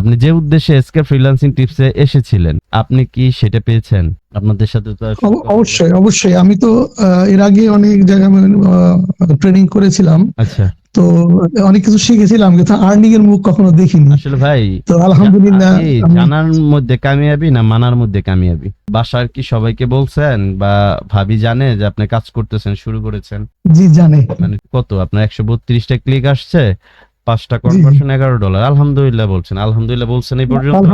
আপনি যে উদ্দেশ্যে এসকে ফ্রিল্যান্সিং টিপসে এসেছিলেন আপনি কি সেটা পেয়েছেন? আপনাদের সাথে তো অবশ্যই অবশ্যই। আমি তো এর আগে অনেক জায়গায় ট্রেনিং করেছিলাম। আচ্ছা। তো অনেক কিছু শিখেছিলাম কিন্তু আর্নিং এর মুখ কখনো দেখিনি। আসলে ভাই তো আলহামদুলিল্লাহ জানার মধ্যে কামিয়াবি না মানার মধ্যে কামিয়াবি? বাসার কি সবাইকে বলছেন বা ভাবি জানে যে আপনি কাজ করতেছেন শুরু করেছেন? জি জানে। মানে কত? আপনার একশো বত্রিশটা ক্লিক আসছে পাঁচটা কনভার্সন এগারো ডলার আলহামদুলিল্লাহ বলছেন আলহামদুলিল্লাহ বলছেন এই পর্যন্ত।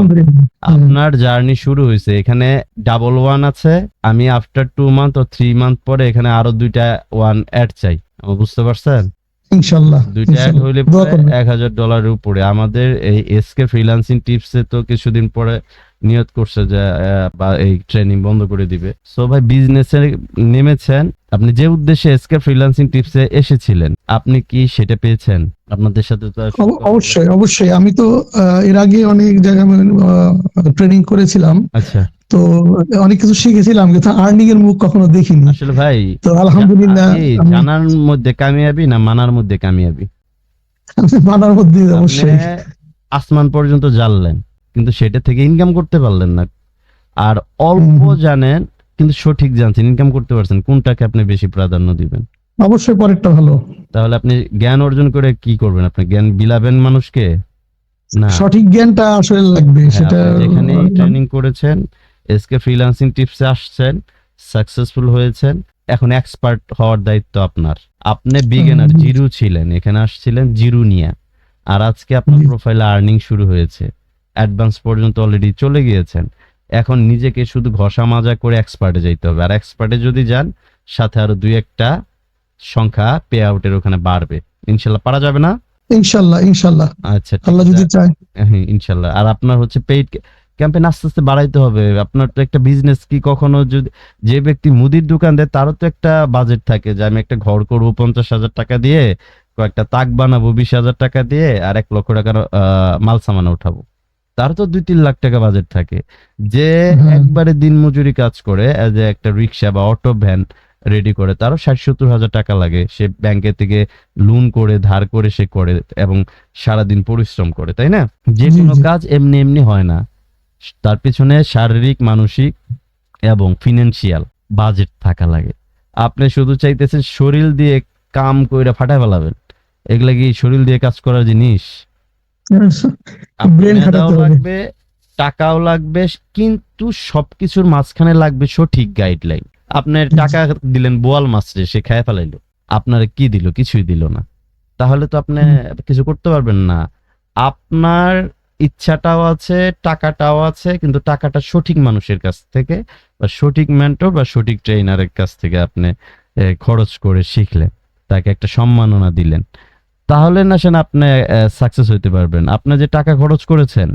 আপনার জার্নি শুরু হয়েছে এখানে ডাবল ওয়ান আছে আমি আফটার টু মান্থ ও থ্রি মান্থ পরে এখানে আরও দুইটা ওয়ান অ্যাড চাই। বুঝতে পারছেন? দুইটা অ্যাড হইলে পরে এক হাজার ডলারের উপরে। আমাদের এই এসকে ফ্রিল্যান্সিং টিপসে তো কিছুদিন পরে নিয়ত করছে যে বা এই ট্রেনিং বন্ধ করে দিবে। সো ভাই বিজনেসে নেমেছেন। আপনি যে উদ্দেশ্যে এসকে ফ্রিল্যান্সিং টিপসে এসেছিলেন আপনি কি সেটা পেয়েছেন? আপনাদের সাথে তো অবশ্যই অবশ্যই। আমি তো এর আগে অনেক জায়গায় ট্রেনিং করেছিলাম। আচ্ছা। তো অনেক কিছু শিখেছিলাম কিন্তু আর্নিং এর মুখ কখনো দেখিনি। আসলে ভাই তো আলহামদুলিল্লাহ জানার মধ্যে কামিয়াবি না মানার মধ্যে কামিয়াবি? মানার মধ্যে অবশ্যই। আসমান পর্যন্ত জানলেন কিন্তু সেটা থেকে ইনকাম করতে পারলেন না। আর অল্প জানেন কিন্তু সঠিক জানছেন ইনকাম করতে পারছেন কোনটাকে আপনি বেশি প্রাধান্য দিবেন? অবশ্যই পরেরটা ভালো। তাহলে আপনি জ্ঞান অর্জন করে কি করবেন? আপনি জ্ঞান বিলাবেন মানুষকে? না। সঠিক জ্ঞানটা আসলে লাগবে হ্যাঁ, সেটা যেখানে ট্রেনিং করেছেন এসকে ফ্রিল্যান্সিং টিপসে আসছেন সাকসেসফুল হয়েছেন এখন এক্সপার্ট হওয়ার দায়িত্ব আপনার। আপনি বিগিনার। জিরো ছিলেন এখানে আসছিলেন জিরো নিয়ে। আর আজকে আপনার। প্রোফাইলে আর্নিং শুরু হয়েছে। অ্যাডভান্স পর্যন্ত অলরেডি চলে গিয়েছেন। এখন নিজেকে শুধু ঘষা মাজা করে এক্সপার্টে যাইতে হবে। আর এক্সপার্টে যদি যান সাথে আরও দুই একটা সংখ্যা পে আউটের ওখানে বাড়বে। ইনশাল্লাহ পারা যাবে না? ইনশাল্লাহ ইনশাল্লাহ। আচ্ছা আল্লাহ যদি চায়। হ্যাঁ ইনশাল্লাহ। আর আপনার হচ্ছে পেইড ক্যাম্পেইন আস্তে আস্তে বাড়াইতে হবে। আপনার তো একটা বিজনেস কি কখনো যদি যে ব্যক্তি মুদির দোকান দেয় তারও তো একটা বাজেট থাকে যে আমি একটা ঘর করব পঞ্চাশ হাজার টাকা দিয়ে কয়েকটা তাক বানাবো বিশ হাজার টাকা দিয়ে আর এক লক্ষ টাকার মাল সামান উঠাবো। তার তো দুই তিন লাখ টাকা বাজেট থাকে। যে একবারে দিন মজুরি কাজ করে এজ এ একটা রিক্সা বা অটো ভ্যান রেডি করে তারও ষাট সত্তর হাজার টাকা লাগে। সে ব্যাংকে থেকে লোন করে ধার করে সে করে এবং সারাদিন পরিশ্রম করে তাই না? যে কোনো কাজ এমনি এমনি হয় না। তার পিছনে শারীরিক মানসিক এবং ফিনান্সিয়াল বাজেট থাকা লাগে। আপনি শুধু চাইতেছেন শরীর দিয়ে কাম কইরা ফাটায় ফেলাবেন। এগুলা কি শরীর দিয়ে কাজ করার জিনিস? লাগবে টাকাও লাগবে কিন্তু সবকিছুর মাঝখানে লাগবে সঠিক গাইডলাইন আপনার টাকা দিলেন বোয়াল মাছরে সে খায় ফেলাইলো। আপনার কি দিল? কিছুই দিল না। তাহলে তো আপনি কিছু করতে পারবেন না। আপনার ইচ্ছাটাও আছে টাকাটাও আছে কিন্তু টাকাটা সঠিক মানুষের কাছ থেকে বা সঠিক মেন্টর বা সঠিক ট্রেনারের কাছ থেকে আপনি খরচ করে শিখলেন। তাকে একটা সম্মাননা দিলেন। তাহলে না সেন আপনি সাকসেস হইতে পারবেন। আপনি যে টাকা খরচ করেছেন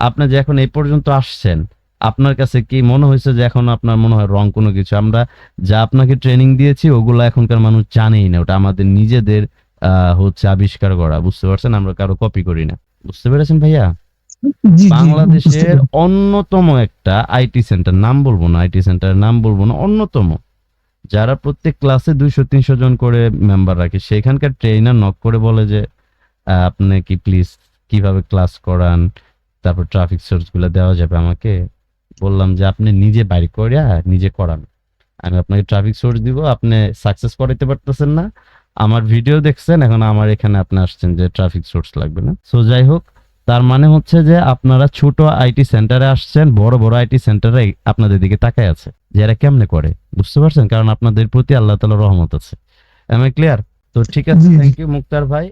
আপনি যে এখন এই পর্যন্ত আসছেন আপনার কাছে কি মনে হয়েছে যে এখন আপনার মনে হয় রং কোনো কিছু? আমরা যা আপনাকে ট্রেনিং দিয়েছি ওগুলো এখনকার মানুষ জানেই না। ওটা আমাদের নিজেদের আহ, হচ্ছে আবিষ্কার করা। বুঝতে পারছেন? আমরা কারও কপি করি না। বুঝতে পেরেছেন ভাইয়া? বাংলাদেশের অন্যতম একটা আইটি সেন্টার নাম বলব না আইটি সেন্টারের নাম বলব না অন্যতম যারা প্রত্যেক ক্লাসে দুইশো, তিনশো জন করে মেম্বার রাখে, সেখানকার ট্রেনার নক করে বলে যে আপনি কি প্লিজ কীভাবে ক্লাস করান? তারপর ট্রাফিক সোর্সগুলো দেওয়া যাবে আমাকে। বললাম যে, আপনি নিজে বাইর করে নিজে করান। আমি আপনাকে ট্রাফিক সোর্স দিব, আপনি সাকসেস করাইতে পারতেছেন না। আমার ভিডিও দেখছেন, এখন আমার এখানে আপনি আসছেন যে ট্রাফিক সোর্স লাগবে না। সো যাই হোক, তার মানে হচ্ছে যে, আপনারা ছোট আইটি সেন্টারে আসছেন, বড় বড় আইটি সেন্টারে আপনাদের দিকে তাকায় আছে। যে এরা কেমনে করে? বুঝতে পারছেন? কারণ আপনাদের প্রতি আল্লাহ তালা রহমত আছে। আমি ক্লিয়ার তো ঠিক আছে। থ্যাংক ইউ মুক্তার ভাই।